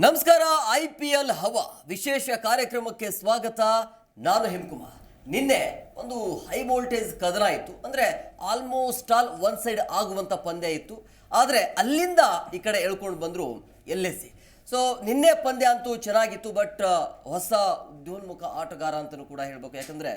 ನಮಸ್ಕಾರ, I P L ಹವಾ ವಿಶೇಷ ಕಾರ್ಯಕ್ರಮಕ್ಕೆ ಸ್ವಾಗತ. ನಾನು ಹೇಮಕುಮಾರ್. ನಿನ್ನೆ ಒಂದು ಹೈ ವೋಲ್ಟೇಜ್ ಕದನ ಇತ್ತು. ಅಂದರೆ ಆಲ್ಮೋಸ್ಟ್ ಆಲ್ ಒನ್ ಸೈಡ್ ಆಗುವಂಥ ಪಂದ್ಯ ಇತ್ತು. ಆದರೆ ಅಲ್ಲಿಂದ ಈ ಕಡೆ ಎಳ್ಕೊಂಡು ಬಂದರು ಎಲ್ ಎಸ್ ಸಿ. ಸೊ ನಿನ್ನೆ ಪಂದ್ಯ ಅಂತೂ ಚೆನ್ನಾಗಿತ್ತು ಬಟ್ ಹೊಸ ಉದ್ಯೋನ್ಮುಖ ಆಟಗಾರ ಅಂತಲೂ ಕೂಡ ಹೇಳಬೇಕು. ಯಾಕಂದರೆ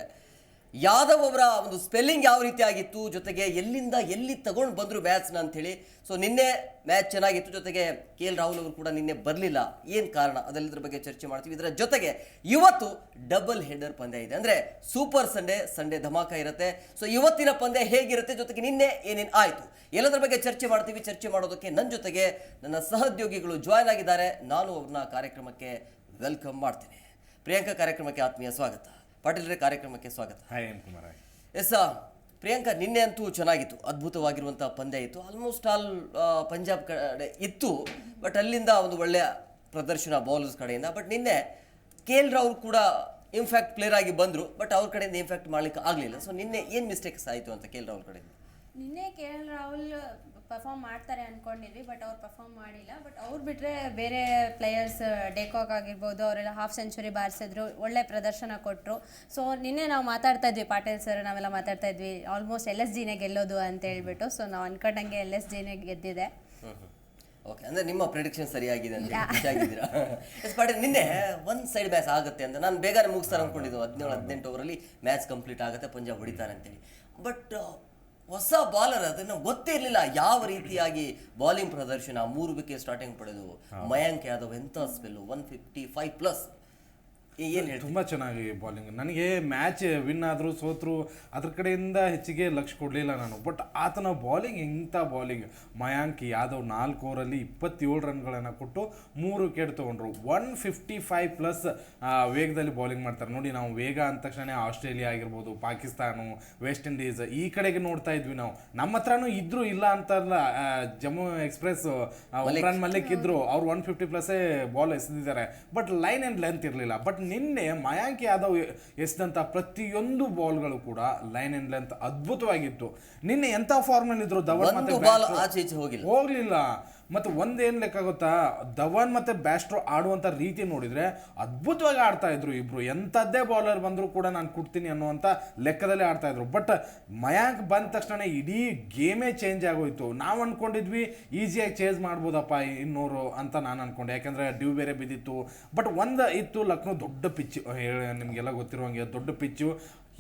ಯಾದವ್ ಅವರ ಒಂದು ಸ್ಪೆಲ್ಲಿಂಗ್ ಯಾವ ರೀತಿ ಆಗಿತ್ತು ಜೊತೆಗೆ ಎಲ್ಲಿಂದ ಎಲ್ಲಿ ತಗೊಂಡು ಬಂದರು ಮ್ಯಾಚ್ನ ಅಂಥೇಳಿ ಸೊ ನಿನ್ನೆ ಮ್ಯಾಚ್ ಚೆನ್ನಾಗಿತ್ತು, ಜೊತೆಗೆ ಕೆ ಎಲ್ ರಾಹುಲ್ ಅವರು ಕೂಡ ನಿನ್ನೆ ಬರಲಿಲ್ಲ. ಏನು ಕಾರಣ? ಅದೆಲ್ಲದ್ರ ಬಗ್ಗೆ ಚರ್ಚೆ ಮಾಡ್ತೀವಿ. ಇದರ ಜೊತೆಗೆ ಇವತ್ತು ಡಬಲ್ ಹೆಡರ್ ಪಂದ್ಯ ಇದೆ. ಅಂದರೆ ಸೂಪರ್ ಸಂಡೇ ಸಂಡೇ ಧಮಾಕ ಇರುತ್ತೆ. ಸೊ ಇವತ್ತಿನ ಪಂದ್ಯ ಹೇಗಿರುತ್ತೆ? ಜೊತೆಗೆ ನಿನ್ನೆ ಏನೇನು ಆಯಿತು? ಎಲ್ಲದರ ಬಗ್ಗೆ ಚರ್ಚೆ ಮಾಡ್ತೀವಿ. ಚರ್ಚೆ ಮಾಡೋದಕ್ಕೆ ನನ್ನ ಜೊತೆಗೆ ನನ್ನ ಸಹೋದ್ಯೋಗಿಗಳು ಜಾಯ್ನ್ ಆಗಿದ್ದಾರೆ. ನಾನು ಅವ್ರನ್ನ ಕಾರ್ಯಕ್ರಮಕ್ಕೆ ವೆಲ್ಕಮ್ ಮಾಡ್ತೀನಿ. ಪ್ರಿಯಾಂಕಾ ಕಾರ್ಯಕ್ರಮಕ್ಕೆ ಆತ್ಮೀಯ ಸ್ವಾಗತ. ಪಾಟೀಲ್ರೆ ಕಾರ್ಯಕ್ರಮಕ್ಕೆ ಸ್ವಾಗತ. Hi M Kumar S Priyanka ನಿನ್ನೆ ಅಂತೂ ಚೆನ್ನಾಗಿತ್ತು. ಅದ್ಭುತವಾಗಿರುವಂಥ ಪಂದ್ಯ ಇತ್ತು. ಆಲ್ಮೋಸ್ಟ್ ಆಲ್ ಪಂಜಾಬ್ ಕಡೆ ಇತ್ತು. ಬಟ್ ಅಲ್ಲಿಂದ ಒಂದು ಒಳ್ಳೆಯ ಪ್ರದರ್ಶನ ಬೌಲರ್ಸ್ ಕಡೆಯಿಂದ. ಬಟ್ ನಿನ್ನೆ ಕೆ ಎಲ್ ರಾಹುಲ್ ಕೂಡ ಇಂಫ್ಯಾಕ್ಟ್ ಪ್ಲೇಯರ್ ಆಗಿ ಬಂದರು. ಬಟ್ ಅವ್ರ ಕಡೆಯಿಂದ ಇಂಫ್ಯಾಕ್ಟ್ ಮಾಡ್ಲಿಕ್ಕೆ ಆಗಲಿಲ್ಲ. ಸೊ ನಿನ್ನೆ ಏನು ಮಿಸ್ಟೇಕ್ಸ್ ಆಯಿತು ಅಂತ ಕೆ ಎಲ್ ರಾಹುಲ್ ಕಡೆಯಿಂದ? ನಿನ್ನೆ ಕೆ ಎಲ್ ರಾಹುಲ್ ಪರ್ಫಾರ್ಮ್ ಮಾಡ್ತಾರೆ ಅನ್ಕೊಂಡಿದ್ವಿ ಬಟ್ ಅವ್ರು ಪರ್ಫಾರ್ಮ್ ಮಾಡಿಲ್ಲ. ಬಟ್ ಅವ್ರು ಬಿಟ್ಟರೆ ಬೇರೆ ಪ್ಲೇಯರ್ಸ್ ಡೇಕಾಕ್ ಆಗಿರ್ಬೋದು ಅವರೆಲ್ಲ ಹಾಫ್ ಸೆಂಚುರಿ ಬಾರಿಸಿದ್ರು ಒಳ್ಳೆ ಪ್ರದರ್ಶನ ಕೊಟ್ಟರು ಸೊ ನಿನ್ನೆ ನಾವು ಮಾತಾಡ್ತಾ ಇದ್ವಿ ಪಾಟೀಲ್ ಸರ್ ನಾವೆಲ್ಲ ಮಾತಾಡ್ತಾ ಇದ್ವಿ ಆಲ್ಮೋಸ್ಟ್ ಎಲ್ ಎಸ್ ಜಿನೇ ಗೆಲ್ಲೋದು ಅಂತ ಹೇಳ್ಬಿಟ್ಟು. ಸೊ ನಾವು ಅನ್ಕೊಂಡಂಗೆ ಎಲ್ ಎಸ್ ಜಿನೇ ಗೆದ್ದಿದೆ. ಓಕೆ ಅಂದ್ರೆ ನಿಮ್ಮ ಪ್ರಿಡಿಕ್ಷನ್ ಸರಿಯಾಗಿದೆ ಅಂತ ಖುಷಿಯಾಗಿದ್ದೀರಾ? ಎಸ್ ಪಾಟೀಲ್ ನಿನ್ನೆ ಒಂದು ಸೈಡ್ ಮ್ಯಾಚ್ ಆಗುತ್ತೆ ಅಂತ ನಾನು ಬೇಗನೆ ಮುಗಿಸ್ತಾರೆ ಅನ್ಕೊಂಡಿದ್ದು ಹದಿನೇಳು ಹದಿನೆಂಟು ಓವರಲ್ಲಿ ಮ್ಯಾಚ್ ಕಂಪ್ಲೀಟ್ ಆಗುತ್ತೆ ಪಂಜಾಬ್ ಹೊಡಿತಾರೆ ಅಂತೇಳಿ. ಬಟ್ ಹೊಸ ಬಾಲರ್ ಅದನ್ನು ಗೊತ್ತೇ ಇರಲಿಲ್ಲ ಯಾವ ರೀತಿಯಾಗಿ ಬಾಲಿಂಗ್ ಪ್ರದರ್ಶನ ಮೂರು ವಿಕೆಟ್ ಸ್ಟಾರ್ಟಿಂಗ್ ಪಡೆದು ಮಯಾಂಕ್ ಯಾದವ್ ಎಂಥ spell one fifty five plus ಏನು ತುಂಬ ಚೆನ್ನಾಗಿ ಬಾಲಿಂಗ್ ನನಗೆ ಮ್ಯಾಚ್ ವಿನ್ ಆದರೂ ಸೋತ್ರು ಅದ್ರ ಕಡೆಯಿಂದ ಹೆಚ್ಚಿಗೆ ಲಕ್ಷ ಕೊಡಲಿಲ್ಲ ನಾನು. ಬಟ್ ಆತನ ಬಾಲಿಂಗ್ ಇಂಥ ಬಾಲಿಂಗ್ ಮಯಾಂಕ್ ಯಾದವ್ ನಾಲ್ಕು ಓವರಲ್ಲಿ ಇಪ್ಪತ್ತೇಳು ರನ್ಗಳನ್ನು ಕೊಟ್ಟು ಮೂರು ವಿಕೆಟ್ ತೊಗೊಂಡ್ರು. ಒನ್ ಫಿಫ್ಟಿ ಫೈವ್ ಪ್ಲಸ್ ವೇಗದಲ್ಲಿ ಬಾಲಿಂಗ್ ಮಾಡ್ತಾರೆ. ನೋಡಿ ನಾವು ವೇಗ ಅಂದ ತಕ್ಷಣ ಆಸ್ಟ್ರೇಲಿಯಾ ಆಗಿರ್ಬೋದು ಪಾಕಿಸ್ತಾನ ವೆಸ್ಟ್ ಇಂಡೀಸ್ ಈ ಕಡೆಗೆ ನೋಡ್ತಾ ಇದ್ವಿ ನಾವು. ನಮ್ಮ ಹತ್ರನೂ ಇದ್ರು ಇಲ್ಲ ಅಂತಲ್ಲ ಅಲ್ಲ ಜಮ್ಮು ಎಕ್ಸ್ಪ್ರೆಸ್ ಉಮ್ರಾನ್ ಮಲ್ಲಿಕ್ ಇದ್ರು. ಅವ್ರು ಒನ್ ಫಿಫ್ಟಿ ಪ್ಲಸ್ಸೇ ಬಾಲ್ ಎಸೆದಿದ್ದಾರೆ. ಬಟ್ ಲೈನ್ ಆ್ಯಂಡ್ ಲೆಂತ್ ಇರಲಿಲ್ಲ. ಬಟ್ ನಿನ್ನೆ ಮಯಾಂಕ್ ಯಾದವ್ ಎಸೆದಂಥ ಪ್ರತಿಯೊಂದು ಬಾಲ್ಗಳು ಕೂಡ ಲೈನ್ ಅಂಡ್ ಲೆಂತ್ ಅದ್ಭುತವಾಗಿತ್ತು. ನಿನ್ನೆ ಎಂಥ ಫಾರ್ಮಲ್ಲಿ ಇದ್ರು ಧವನ್ ಮತ್ತೆ ಬಾಲ್ ಆಚೆ ಈಚೆ ಹೋಗಿಲ್ಲ. ಹೋಗ್ಲಿಲ್ಲ. ಮತ್ತೆ ಒಂದೇನು ಲೆಕ್ಕ ಗೊತ್ತಾ ಧವನ್ ಮತ್ತು ಬ್ಯಾಸ್ಟ್ರೋ ಆಡುವಂಥ ರೀತಿ ನೋಡಿದರೆ ಅದ್ಭುತವಾಗಿ ಆಡ್ತಾ ಇದ್ರು ಇಬ್ಬರು ಎಂಥದ್ದೇ ಬೌಲರ್ ಬಂದರೂ ಕೂಡ ನಾನು ಕೊಡ್ತೀನಿ ಅನ್ನುವಂಥ ಲೆಕ್ಕದಲ್ಲಿ ಆಡ್ತಾ ಇದ್ರು. ಬಟ್ ಮಯಾಂಕ್ ಬಂದ ತಕ್ಷಣ ಇಡೀ ಗೇಮೇ ಚೇಂಜ್ ಆಗೋಯ್ತು. ನಾವು ಅಂದ್ಕೊಂಡಿದ್ವಿ ಈಸಿಯಾಗಿ ಚೇಂಜ್ ಮಾಡ್ಬೋದಪ್ಪ ಇನ್ನೂರು ಅಂತ ನಾನು ಅಂದ್ಕೊಂಡೆ ಯಾಕೆಂದರೆ ಡ್ಯೂ ಬೇರೆ ಬಿದ್ದಿತ್ತು. ಬಟ್ ಒಂದು ಇತ್ತು ಲಕ್ನೋ ದೊಡ್ಡ ಪಿಚ್ಚು ನಿಮಗೆಲ್ಲ ಗೊತ್ತಿರುವಂಗೆ ದೊಡ್ಡ ಪಿಚ್ಚು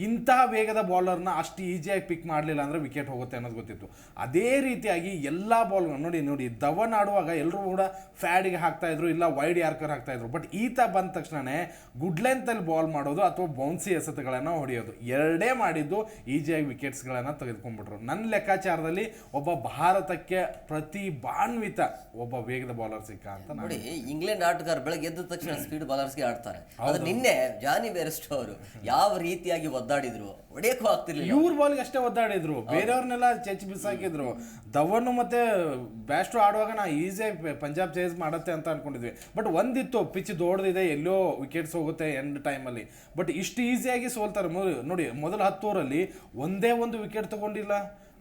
ಇಂತಹ ವೇಗದ ಬೌಲರ್ನ ಅಷ್ಟು ಈಸಿಯಾಗಿ ಪಿಕ್ ಮಾಡಲಿಲ್ಲ ಅಂದರೆ ವಿಕೆಟ್ ಹೋಗುತ್ತೆ ಅನ್ನೋದು ಗೊತ್ತಿತ್ತು. ಅದೇ ರೀತಿಯಾಗಿ ಎಲ್ಲ ಬಾಲ್ ನೋಡಿ ನೋಡಿ ಧವನ್ ಆಡುವಾಗ ಎಲ್ಲರೂ ಕೂಡ ಫ್ಯಾಡಿಗೆ ಹಾಕ್ತಾಯಿದ್ರು ಇಲ್ಲ ವೈಡ್ ಯಾರ್ಕರ್ ಹಾಕ್ತಾಯಿದ್ರು ಬಟ್ ಈತ ಬಂದ ತಕ್ಷಣನೇ ಗುಡ್ ಲೆಂತಲ್ಲಿ ಬಾಲ್ ಮಾಡೋದು ಅಥವಾ ಬೌನ್ಸಿ ಎಸೆತಗಳನ್ನು ಹೊಡೆಯೋದು. ಎರಡೇ ಮಾಡಿದ್ದು ಈಸಿಯಾಗಿ ವಿಕೆಟ್ಸ್ಗಳನ್ನು ತೆಗೆದುಕೊಂಡ್ಬಿಟ್ರು. ನನ್ನ ಲೆಕ್ಕಾಚಾರದಲ್ಲಿ ಒಬ್ಬ ಭಾರತಕ್ಕೆ ಪ್ರತಿಭಾನ್ವಿತ ಒಬ್ಬ ವೇಗದ ಬಾಲರ್ ಸಿಕ್ಕ ಅಂತ ನೋಡಿ ಇಂಗ್ಲೆಂಡ್ ಆಟಗಾರ ಬೆಳಗ್ಗೆ ಎದ್ದ ತಕ್ಷಣ ಸ್ಪೀಡ್ ಬಾಲರ್ಸ್ಗೆ ಆಡ್ತಾರೆ. ಆದ್ರೆ ನಿನ್ನೆ ಜಾನಿ ಬೆರೆಸ್ಟ್ ಅವರು ಯಾವ ರೀತಿಯಾಗಿ ಒದ್ದಾಡಿದ್ರು. ಹೊಡೆಯಕ್ಕೂ ಆಗ್ತಿರ್ಲಿಲ್ಲ. ಇವ್ರ ಬಾಲ್ಗೆ ಅಷ್ಟೇ ಒದ್ದಾಡಿದ್ರು. ಬೇರೆಯವ್ರನ್ನೆಲ್ಲ ಚೆಚ್ ಬಿಸಾಕಿದ್ರು. ಧವನ್ ಮತ್ತೆ ಬ್ಯಾಸ್ಟ್ರು ಆಡುವಾಗ ನಾ ಈಸಿಯಾಗಿ ಪಂಜಾಬ್ ಚೇಸ್ ಮಾಡತ್ತೆ ಅಂತ ಅನ್ಕೊಂಡಿದ್ವಿ. ಬಟ್ ಒಂದಿತ್ತು ಪಿಚ್ ದೊಡ್ದಿದೆ ಎಲ್ಲೋ ವಿಕೆಟ್ಸ್ ಹೋಗುತ್ತೆ ಎಂಡ್ ಟೈಮಲ್ಲಿ ಬಟ್ ಇಷ್ಟು ಈಸಿಯಾಗಿ ಸೋಲ್ತಾರೆ. ನೋಡಿ ಮೊದಲ ಹತ್ತು ಓವರಲ್ಲಿ ಒಂದೇ ಒಂದು ವಿಕೆಟ್ ತಗೊಂಡಿಲ್ಲ.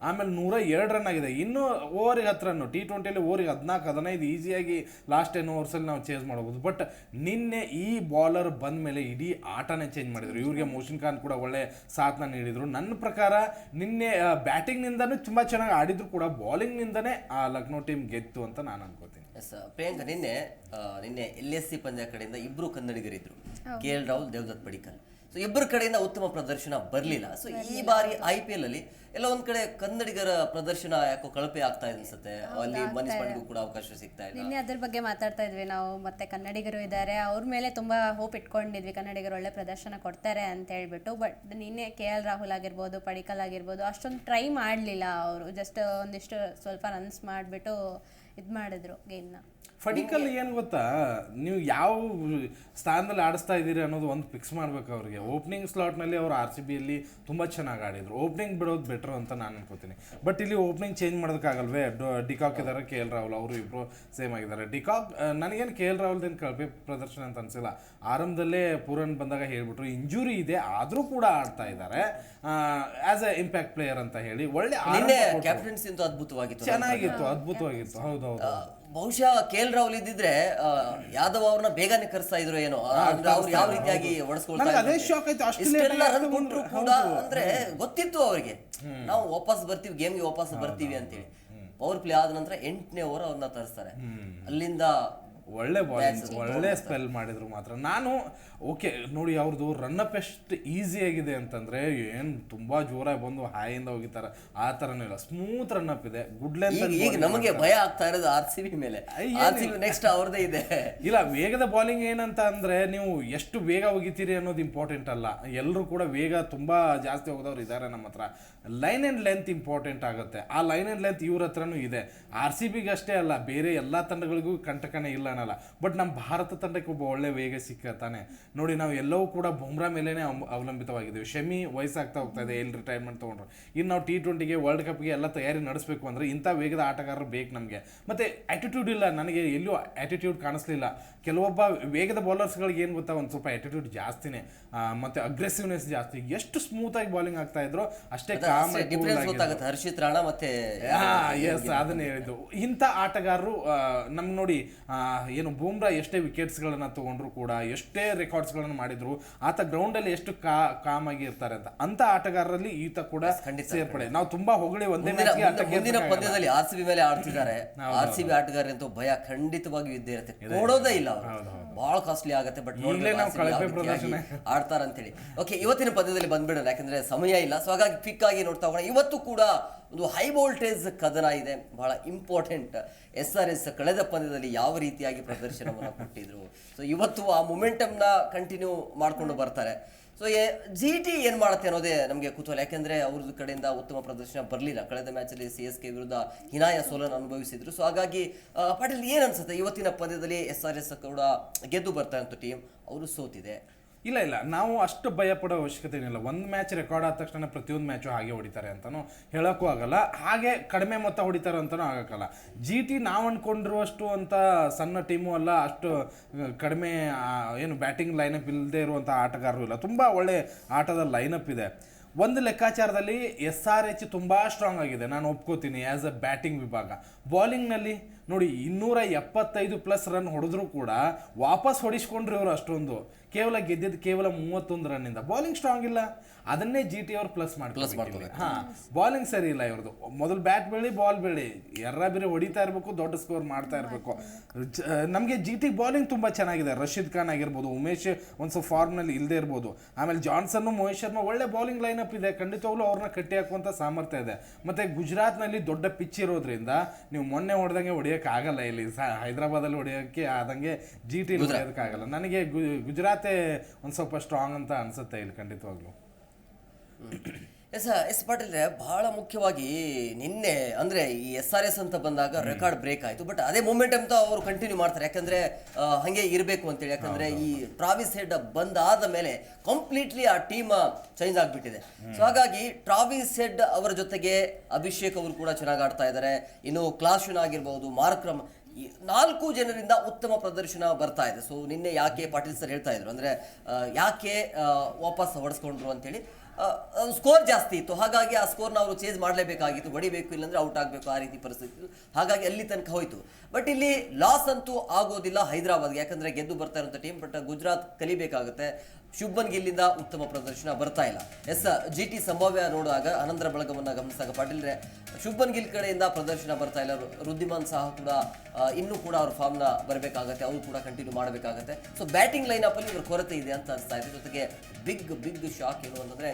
ಆಮೇಲೆ ನೂರ ಎರಡು ರನ್ ಆಗಿದೆ. ಇನ್ನೂ ಓವರಿಗೆ ಹತ್ತು ರನ್ನು ಟಿ ಟ್ವೆಂಟಿಯಲ್ಲಿ ಓವರಿಗೆ ಹದಿನಾಲ್ಕು ಹದಿನೈದು ಈಸಿಯಾಗಿ ಲಾಸ್ಟ್ ಟೆನ್ ಓವರ್ಸಲ್ಲಿ ನಾವು ಚೇಂಜ್ ಮಾಡ್ಬೋದು. ಬಟ್ ನಿನ್ನೆ ಈ ಬಾಲರ್ ಬಂದ ಮೇಲೆ ಇಡೀ ಆಟನೇ ಚೇಂಜ್ ಮಾಡಿದ್ರು. ಇವ್ರಿಗೆ ಮೋಷನ್ ಖಾನ್ ಕೂಡ ಒಳ್ಳೆ ಸಾಥ್ನ ನೀಡಿದ್ರು. ನನ್ನ ಪ್ರಕಾರ ನಿನ್ನೆ ಬ್ಯಾಟಿಂಗ್ನಿಂದನೂ ತುಂಬ ಚೆನ್ನಾಗಿ ಆಡಿದ್ರು ಕೂಡ ಬಾಲಿಂಗ್ನಿಂದನೇ ಆ ಲಕ್ನೋ ಟೀಮ್ ಗೆದ್ದು ಅಂತ ನಾನು ಅನ್ಕೋತೀನಿ. ಎಸ್ ಪ್ರಿಯಾಂಕ ನಿನ್ನೆ ನಿನ್ನೆ ಎಲ್ ಎಸ್ ಸಿ ಪಂದ್ಯ ಕಡೆಯಿಂದ ಇಬ್ರು ಕನ್ನಡಿಗರಿದ್ದರು K L Rahul Devdutt Padikkal so ಇಬ್ಬರ ಕಡೆಯಿಂದ ಉತ್ತಮ ಪ್ರದರ್ಶನ ಬರಲಿಲ್ಲ. ಸೊ ಈ ಬಾರಿ ಐ ಪಿ ಎಲ್ ಅಲ್ಲಿ ಎಲ್ಲ ಒಂದ್ ಕಡೆ ಕನ್ನಡಿಗರ ಪ್ರದರ್ಶನ ಯಾಕೋ ಕಳಪೆ ಆಗ್ತಾ ಇದೆ ಅನ್ಸುತ್ತೆ ಅಲ್ಲಿ ಮನೀಶ್ ಪಾಂಡೆಗೂ ಕೂಡ ಅವಕಾಶ ಸಿಗ್ತಾ ಇಲ್ಲ. ನಿನ್ನೆ ಅದ್ರ ಬಗ್ಗೆ ಮಾತಾಡ್ತಾ ಇದ್ವಿ ನಾವು ಮತ್ತೆ ಕನ್ನಡಿಗರು ಇದ್ದಾರೆ. ಅವ್ರ ಮೇಲೆ ತುಂಬಾ ಹೋಪ್ ಇಟ್ಕೊಂಡಿದ್ವಿ. ಕನ್ನಡಿಗರು ಒಳ್ಳೆ ಪ್ರದರ್ಶನ ಕೊಡ್ತಾರೆ ಅಂತ ಹೇಳ್ಬಿಟ್ಟು ಬಟ್ ನಿನ್ನೆ ಕೆ ಎಲ್ ರಾಹುಲ್ ಆಗಿರ್ಬೋದು ಪಡಿಕಲ್ ಆಗಿರ್ಬೋದು ಅಷ್ಟೊಂದು ಟ್ರೈ ಮಾಡಲಿಲ್ಲ ಅವರು. ಜಸ್ಟ್ ಒಂದಿಷ್ಟು ಸ್ವಲ್ಪ ರನ್ಸ್ ಮಾಡಿಬಿಟ್ಟು ಇದು ಮಾಡಿದ್ರು ಗೇಮ್ನ ಫಡಿಕಲ್ ಏನು ಗೊತ್ತಾ? ನೀವು ಯಾವ ಸ್ಥಾನದಲ್ಲಿ ಆಡಿಸ್ತಾ ಇದ್ದೀರಿ ಅನ್ನೋದು ಒಂದು ಫಿಕ್ಸ್ ಮಾಡ್ಬೇಕು ಅವ್ರಿಗೆ. ಓಪನಿಂಗ್ ಸ್ಲಾಟ್ನಲ್ಲಿ ಅವ್ರು ಆರ್ ಸಿ ಬಿಯಲ್ಲಿ ತುಂಬ ಚೆನ್ನಾಗಿ ಆಡಿದ್ರು. ಓಪನಿಂಗ್ ಬಿಡೋದು ಬೆಟ್ರ್ ಅಂತ ನಾನು ಅನ್ಕೋತೀನಿ. ಬಟ್ ಇಲ್ಲಿ ಓಪನಿಂಗ್ ಚೇಂಜ್ ಮಾಡೋದಕ್ಕಾಗಲ್ವೇ? ಡಿಕಾಕ್ ಇದ್ದಾರೆ ಕೆ ಎಲ್ ರಾಹುಲ್ ಅವರು ಇಬ್ಬರು ಸೇಮ್ ಆಗಿದ್ದಾರೆ. ಡಿಕಾಕ್ ನನಗೇನು ಕೆ ಎಲ್ ರಾಹುಲ್ದೇನು ಕಳಪೆ ಪ್ರದರ್ಶನ ಅಂತ ಅನಿಸಿಲ್ಲ. ಆರಂಭದಲ್ಲೇ ಪೂರನ್ ಬಂದಾಗ ಹೇಳ್ಬಿಟ್ರು ಇಂಜುರಿ ಇದೆ ಆದರೂ ಕೂಡ ಆಡ್ತಾ ಇದ್ದಾರೆ. ಆಸ್ ಎ ಇಂಪ್ಯಾಕ್ಟ್ ಪ್ಲೇಯರ್ ಅಂತ ಹೇಳಿ ಒಳ್ಳೆ ಚೆನ್ನಾಗಿತ್ತು ಅದ್ಭುತವಾಗಿತ್ತು. ಹೌದು ಹೌದು ಬಹುಶಃ ಕೆ ಎಲ್ ರಾಹುಲ್ ಇದ್ದಿದ್ರೆ ಯಾದವ್ ಅವ್ರನ್ನ ಬೇಗನೆ ಕರ್ಸ್ತಾ ಇದ್ರು ಏನೋ. ಅಂದ್ರೆ ಅವ್ರು ಯಾವ ರೀತಿಯಾಗಿ ರನ್ ಕೂಡ ಅಂದ್ರೆ ಗೊತ್ತಿತ್ತು ಅವರಿಗೆ. ನಾವು ವಾಪಸ್ ಬರ್ತೀವಿ ಗೇಮ್ಗೆ ವಾಪಸ್ ಬರ್ತೀವಿ ಅಂತೇಳಿ. ಪವರ್ ಪ್ಲೇ ಆದ ನಂತರ ಎಂಟನೇ ಓವರ್ ಅವ್ರನ್ನ ತರಿಸ್ತಾರೆ. ಅಲ್ಲಿಂದ ಒಳ್ಳೆ ಬಾಲಿಂಗ್ ಒಳ್ಳೆ ಸ್ಪೆಲ್ ಮಾಡಿದ್ರು ಮಾತ್ರ. ನಾನು ಓಕೆ ನೋಡಿ ಅವ್ರದ್ದು ರನ್ನಪ್ ಎಷ್ಟು ಈಸಿ ಆಗಿದೆ ಅಂತಂದ್ರೆ ಏನು ತುಂಬಾ ಜೋರಾಗಿ ಬಂದು ಹಾಯಿಂದ ಹೋಗಿತಾರೆ ಆ ಥರನೂ ಇಲ್ಲ. ಸ್ಮೂತ್ ರನ್ನಪ್ ಇದೆ. ಗುಡ್ ಲೆಂತ್ ಈಗ ನಮಗೆ ಭಯ ಆಗ್ತಾ ಇರೋದು ಆರ್ ಸಿ ಬಿ ಮೇಲೆ. ಅಯ್ಯೋ, ಆರ್ ಸಿ ಬಿ ನೆಕ್ಸ್ಟ್ ಅವ್ರದೇ ಇದೆ. ಇಲ್ಲ ವೇಗದ ಬಾಲಿಂಗ್ ಏನಂತ ಅಂದ್ರೆ ನೀವು ಎಷ್ಟು ಬೇಗ ಹೋಗಿತೀರಿ ಅನ್ನೋದು ಇಂಪಾರ್ಟೆಂಟ್ ಅಲ್ಲ. ಎಲ್ಲರೂ ಕೂಡ ವೇಗ ತುಂಬಾ ಜಾಸ್ತಿ ಹೋಗೋದವ್ರು ಇದ್ದಾರೆ ನಮ್ಮ ಹತ್ರ. ಲೈನ್ ಅಂಡ್ ಲೆಂತ್ ಇಂಪಾರ್ಟೆಂಟ್ ಆಗುತ್ತೆ. ಆ ಲೈನ್ ಅಂಡ್ ಲೆಂತ್ ಇವ್ರ ಹತ್ರನೂ ಇದೆ. ಆರ್ ಸಿ ಬಿಗಷ್ಟೇ ಅಲ್ಲ ಬೇರೆ ಎಲ್ಲಾ ತಂಡಗಳಿಗೂ ಕಂಟಕನೇ ಇಲ್ಲ ಅನ್ನಲ್ಲ ಬಟ್ ನಮ್ಮ ಭಾರತ ತಂಡಕ್ಕೆ ಒಬ್ಬ ಒಳ್ಳೆ ವೇಗ ಸಿಕ್ಕತಾನೆ. ನೋಡಿ ನಾವು ಎಲ್ಲವೂ ಕೂಡ ಬುಮ್ರಾ ಮೇಲೇ ಅವಂ- ಅವಲಂಬಿತವಾಗಿದ್ದೀವಿ. ಶಮಿ ವಯಸ್ಸಾಗ್ತಾ ಹೋಗ್ತಾ ಇದೆ ಎಲ್ಲಿ ರಿಟೈರ್ಮೆಂಟ್ ತೊಗೊಂಡ್ರು. ಇನ್ನು ನಾವು ಟಿ ಟ್ವೆಂಟಿಗೆ ವರ್ಲ್ಡ್ ಕಪ್ಗೆ ಎಲ್ಲ ತಯಾರಿ ನಡೆಸಬೇಕು ಅಂದರೆ ಇಂಥ ವೇಗದ ಆಟಗಾರರು ಬೇಕು ನಮಗೆ. ಮತ್ತೆ ಆ್ಯಟಿಟ್ಯೂಡ್ ಇಲ್ಲ. ನನಗೆ ಎಲ್ಲೂ ಆ್ಯಟಿಟ್ಯೂಡ್ ಕಾಣಿಸ್ಲಿಲ್ಲ. ಕೆಲವೊಬ್ಬ ವೇಗದ ಬೌಲರ್ಸ್ಗಳಿಗೆ ಏನು ಗೊತ್ತಾ? ಒಂದು ಸ್ವಲ್ಪ ಆ್ಯಟಿಟ್ಯೂಡ್ ಜಾಸ್ತಿನೇ. ಮತ್ತು ಅಗ್ರೆಸಿವ್ನೆಸ್ ಜಾಸ್ತಿ. ಎಷ್ಟು ಸ್ಮೂತ್ ಆಗಿ ಬಾಲಿಂಗ್ ಆಗ್ತಾ ಇದ್ರು ಅಷ್ಟೇ ಕಾಮ್ ಹರ್ಷಿತ್ ರಾಣಾ ಮತ್ತೆ ಎಸ್ ಅದನ್ನೇ ಹೇಳಿದ್ದು. ಇಂಥ ಆಟಗಾರರು ನಮ್ಗೆ ನೋಡಿ ಏನು ಬೂಮ್ರಾ ಎಷ್ಟೇ ವಿಕೆಟ್ಸ್ಗಳನ್ನು ತೊಗೊಂಡ್ರು ಕೂಡ ಎಷ್ಟೇ ರೆಕಾರ್ಡ್ಸ್ಗಳನ್ನು ಮಾಡಿದ್ರು ಆತ ಗ್ರೌಂಡಲ್ಲಿ ಎಷ್ಟು ಕಾ ಕಾಮ್ ಆಗಿ ಇರ್ತಾರೆ ಅಂತ ಅಂತ ಆಟಗಾರರಲ್ಲಿ ಈತ ಕೂಡ ಖಂಡಿತ, ಸೇರ್ಪಡೆ. ನಾವು ತುಂಬಾ ಹೊಗಳಿ ಒಂದೇ ಮುಂದಿನ ಪಂದ್ಯದಲ್ಲಿ ಆರ್ ಸಿ ಬಿ ಮೇಲೆ ಆಡ್ತಿದ್ದಾರೆ. ಆರ್ ಸಿ ಬಿ ಆಟಗಾರರಂತೂ ಭಯ ಖಂಡಿತವಾಗಿಯೂ ಇದ್ದೇ ಇರುತ್ತೆ. ಕೊಡೋದೇ ಇಲ್ಲ ಬಹಳ ಕಾಸ್ಟ್ಲಿ ಆಗುತ್ತೆ ಬಟ್. ಆಡ್ತಾರ ಅಂತೇಳಿ. ಓಕೆ ಇವತ್ತಿನ ಪದ್ಯದಲ್ಲಿ ಬಂದ್ಬಿಡೋಣ ಯಾಕಂದ್ರೆ ಸಮಯ ಇಲ್ಲ. ಸೊ ಹಾಗಾಗಿ ಕ್ವಿಕ್ ಆಗಿ ನೋಡ್ತಾ ಹೋಗೋಣ. ಇವತ್ತು ಕೂಡ ಒಂದು ಹೈ ವೋಲ್ಟೇಜ್ ಕದನ ಇದೆ. ಬಹಳ ಇಂಪಾರ್ಟೆಂಟ್ ಎಸ್ ಆರ್ ಎಸ್ ಕಳೆದ ಪಂದ್ಯದಲ್ಲಿ ಯಾವ ರೀತಿಯಾಗಿ ಪ್ರದರ್ಶನವನ್ನು ಕೊಟ್ಟಿದ್ರು? ಸೊ ಇವತ್ತು ಆ ಮೊಮೆಂಟಮ್ನ ಕಂಟಿನ್ಯೂ ಮಾಡ್ಕೊಂಡು ಬರ್ತಾರೆ. ಸೊ ಎ ಜಿ ಟಿ ಏನು ಮಾಡುತ್ತೆ ಅನ್ನೋದೇ ನಮಗೆ ಕುತೂಹಲ ಯಾಕೆಂದರೆ ಅವ್ರದ್ದು ಕಡೆಯಿಂದ ಉತ್ತಮ ಪ್ರದರ್ಶನ ಬರಲಿಲ್ಲ. ಕಳೆದ ಮ್ಯಾಚಲ್ಲಿ ಸಿ ಎಸ್ ಕೆ ವಿರುದ್ಧ ಹಿನಾಯ ಸೋಲನ್ನು ಅನುಭವಿಸಿದ್ರು. ಸೊ ಹಾಗಾಗಿ ಪಾಟೀಲ್ ಏನು ಅನ್ಸುತ್ತೆ? ಇವತ್ತಿನ ಪಂದ್ಯದಲ್ಲಿ ಎಸ್ ಆರ್ ಎಸ್ ಕೂಡ ಗೆದ್ದು ಬರ್ತಾ ಅಂತ ಟೀಮ್ ಅವರು ಸೋತಿದೆ. ಇಲ್ಲ ಇಲ್ಲ. ನಾವು ಅಷ್ಟು ಭಯ ಪಡೋ ಅವಶ್ಯಕತೆ ಏನಿಲ್ಲ. ಒಂದು ಮ್ಯಾಚ್ ರೆಕಾರ್ಡ್ ಆದ ತಕ್ಷಣ ಪ್ರತಿಯೊಂದು ಮ್ಯಾಚು ಹಾಗೆ ಹೊಡಿತಾರೆ ಅಂತಲೂ ಹೇಳೋಕ್ಕೂ ಆಗಲ್ಲ. ಹಾಗೆ ಕಡಿಮೆ ಮೊತ್ತ ಹೊಡಿತಾರೆ ಅಂತಲೂ ಆಗೋಕ್ಕಲ್ಲ. ಜಿ ಟಿ ನಾವು ಅಂದ್ಕೊಂಡಿರುವಷ್ಟು ಅಂತ ಸಣ್ಣ ಟೀಮು ಅಲ್ಲ, ಅಷ್ಟು ಕಡಿಮೆ ಏನು ಬ್ಯಾಟಿಂಗ್ ಲೈನಪ್ ಇಲ್ಲದೆ ಇರುವಂಥ ಆಟಗಾರರು ಇಲ್ಲ. ತುಂಬ ಒಳ್ಳೆ ಆಟದ ಲೈನಪ್ ಇದೆ. ಒಂದು ಲೆಕ್ಕಾಚಾರದಲ್ಲಿ ಎಸ್ ಆರ್ ಎಚ್ ತುಂಬ ಸ್ಟ್ರಾಂಗ್ ಆಗಿದೆ. ನಾನು ಒಪ್ಕೋತೀನಿ ಆ್ಯಸ್ ಅ ಬ್ಯಾಟಿಂಗ್ ವಿಭಾಗ. ಬಾಲಿಂಗ್ನಲ್ಲಿ ನೋಡಿ ಇನ್ನೂರ ಎಪ್ಪತ್ತೈದು ಪ್ಲಸ್ ರನ್ ಹೊಡೆದ್ರು ಕೂಡ ವಾಪಸ್ ಹೊಡಿಸ್ಕೊಂಡ್ರಿ ಅವರು ಅಷ್ಟೊಂದು. ಕೇವಲ ಗೆದ್ದಿದ್ದು ಕೇವಲ ಮೂವತ್ತೊಂದು ರನ್ನಿಂದ ಬಾಲಿಂಗ್ ಸ್ಟ್ರಾಂಗ್ ಇಲ್ಲ. ಅದನ್ನೇ ಜಿ ಟಿ ಅವ್ರು ಪ್ಲಸ್ ಮಾಡಿ ಮಾಡ್ತಾರೆ ಹಾ ಬಾಲಿಂಗ್ ಸರಿ ಇಲ್ಲ ಇವ್ರದ್ದು ಮೊದಲು ಬ್ಯಾಟ್ ಬೆಳಿ ಬಾಲ್ ಬೆಳಿ ಎರ್ರ ಬೇರೆ ಹೊಡಿತಾ ಇರಬೇಕು ದೊಡ್ಡ ಸ್ಕೋರ್ ಮಾಡ್ತಾ ಇರಬೇಕು. ನಮಗೆ ಜಿ ಟಿ ಬಾಲಿಂಗ್ ತುಂಬ ಚೆನ್ನಾಗಿದೆ. ರಶೀದ್ ಖಾನ್ ಆಗಿರ್ಬೋದು ಉಮೇಶ್ ಒಂದು ಸ್ವಲ್ಪ ಫಾರ್ಮ್ನಲ್ಲಿ ಇಲ್ಲದೆ ಇರ್ಬೋದು. ಆಮೇಲೆ ಜಾನ್ಸನ್ನು ಮೋಹಿತ್ ಶರ್ಮಾ ಒಳ್ಳೆ ಬಾಲಿಂಗ್ ಲೈನಪ್ ಇದೆ. ಖಂಡಿತವಾಗ್ಲೂ ಅವ್ರನ್ನ ಕಟ್ಟಿ ಹಾಕುವಂಥ ಸಾಮರ್ಥ್ಯ ಇದೆ. ಮತ್ತೆ ಗುಜರಾತ್ನಲ್ಲಿ ದೊಡ್ಡ ಪಿಚ್ ಇರೋದ್ರಿಂದ ನೀವು ಮೊನ್ನೆ ಹೊಡೆದಂಗೆ ಹೊಡಿಯೋಕೆ ಆಗಲ್ಲ ಇಲ್ಲಿ. ಸ- ಹೈದರಾಬಾದಲ್ಲಿ ಹೊಡಿಯೋಕ್ಕೆ ಆದಂಗೆ ಜಿ ಟಿ ಹೊಡಿಯೋದಕ್ಕಾಗಲ್ಲ. ನನಗೆ ಗುಜರಾತೇ ಒಂದು ಸ್ವಲ್ಪ ಸ್ಟ್ರಾಂಗ್ ಅಂತ ಅನ್ಸುತ್ತೆ ಇಲ್ಲಿ ಖಂಡಿತವಾಗ್ಲೂ. ಎಸ್ ಎಸ್ ಪಾಟೀಲ್ ಬಹಳ ಮುಖ್ಯವಾಗಿ ನಿನ್ನೆ ಅಂದ್ರೆ ಈ ಎಸ್ ಆರ್ ಎಸ್ ಅಂತ ಬಂದಾಗ ರೆಕಾರ್ಡ್ ಬ್ರೇಕ್ ಆಯ್ತು. ಬಟ್ ಅದೇ ಮೂಮೆಂಟ್ ಅಂತ ಅವರು ಕಂಟಿನ್ಯೂ ಮಾಡ್ತಾರೆ. ಯಾಕಂದ್ರೆ ಹಾಗೆ ಇರಬೇಕು ಅಂತೇಳಿ. ಯಾಕಂದ್ರೆ ಈ ಟ್ರಾವಿಸ್ ಹೆಡ್ ಬಂದಾದ ಮೇಲೆ ಕಂಪ್ಲೀಟ್ಲಿ ಆ ಟೀಮ್ ಚೇಂಜ್ ಆಗ್ಬಿಟ್ಟಿದೆ. ಸೊ ಹಾಗಾಗಿ ಟ್ರಾವಿಸ್ ಹೆಡ್ ಅವರ ಜೊತೆಗೆ ಅಭಿಷೇಕ್ ಅವರು ಕೂಡ ಚೆನ್ನಾಗಿ ಆಡ್ತಾ ಇದ್ದಾರೆ ಇನ್ನು ಕ್ಲಾಶನ್ ಆಗಿರ್ಬೋದು ಮಾರ್ಕ್ರಮ್ ನಾಲ್ಕು ಜನರಿಂದ ಉತ್ತಮ ಪ್ರದರ್ಶನ ಬರ್ತಾ ಇದೆ. ಸೊ ನಿನ್ನೆ ಯಾಕೆ ಪಾಟೀಲ್ ಸರ್ ಹೇಳ್ತಾ ಇದ್ರು? ಅಂದ್ರೆ ಯಾಕೆ ವಾಪಸ್ ಹೊಡೆಸ್ಕೊಂಡ್ರು ಅಂತೇಳಿ. ಸ್ಕೋರ್ ಜಾಸ್ತಿ ಇತ್ತು. ಹಾಗಾಗಿ ಆ ಸ್ಕೋರ್ನ ಅವರು ಚೇಂಜ್ ಮಾಡಲೇಬೇಕಾಗಿತ್ತು. ಹೊಡಿಬೇಕು ಇಲ್ಲಾಂದರೆ ಔಟ್ ಆಗಬೇಕು ಆ ರೀತಿ ಪರಿಸ್ಥಿತಿ. ಹಾಗಾಗಿ ಅಲ್ಲಿ ತನಕ ಹೋಯಿತು. ಬಟ್ ಇಲ್ಲಿ ಲಾಸ್ ಅಂತೂ ಆಗೋದಿಲ್ಲ ಹೈದರಾಬಾದ್ಗೆ. ಯಾಕಂದರೆ ಗೆದ್ದು ಬರ್ತಾ ಇರೋಂಥ ಟೀಮ್ ಬಟ್ ಗುಜರಾತ್ ಕಲಿಬೇಕಾಗುತ್ತೆ. ಶುಭನ್ ಗಿಲ್ಲಿಂದ ಉತ್ತಮ ಪ್ರದರ್ಶನ ಬರ್ತಾ ಇಲ್ಲ. ಎಸ್ ಜಿ ಟಿ ಸಂಭಾವ್ಯ ನೋಡುವಾಗ ಅನಂತರ ಬಳಗವನ್ನು ಗಮನಿಸಿದಾಗ ಪಾಟೀಲ್ರೆ ಶುಭನ್ ಗಿಲ್ ಕಡೆಯಿಂದ ಪ್ರದರ್ಶನ ಬರ್ತಾ ಇಲ್ಲ. ರುದ್ದಿಮಾನ್ ಸಹ ಕೂಡ ಇನ್ನೂ ಕೂಡ ಅವ್ರ ಫಾರ್ಮ್ನ ಬರಬೇಕಾಗತ್ತೆ, ಅವರು ಕೂಡ ಕಂಟಿನ್ಯೂ ಮಾಡಬೇಕಾಗತ್ತೆ. ಸೊ ಬ್ಯಾಟಿಂಗ್ ಲೈನಪ್ ಅಲ್ಲಿ ಇವ್ರ ಕೊರತೆ ಇದೆ ಅಂತ ಅನಿಸ್ತಾ ಇದೆ. ಜೊತೆಗೆ ಬಿಗ್ ಬಿಗ್ ಶಾಕ್ ಏನು ಅಂತಂದ್ರೆ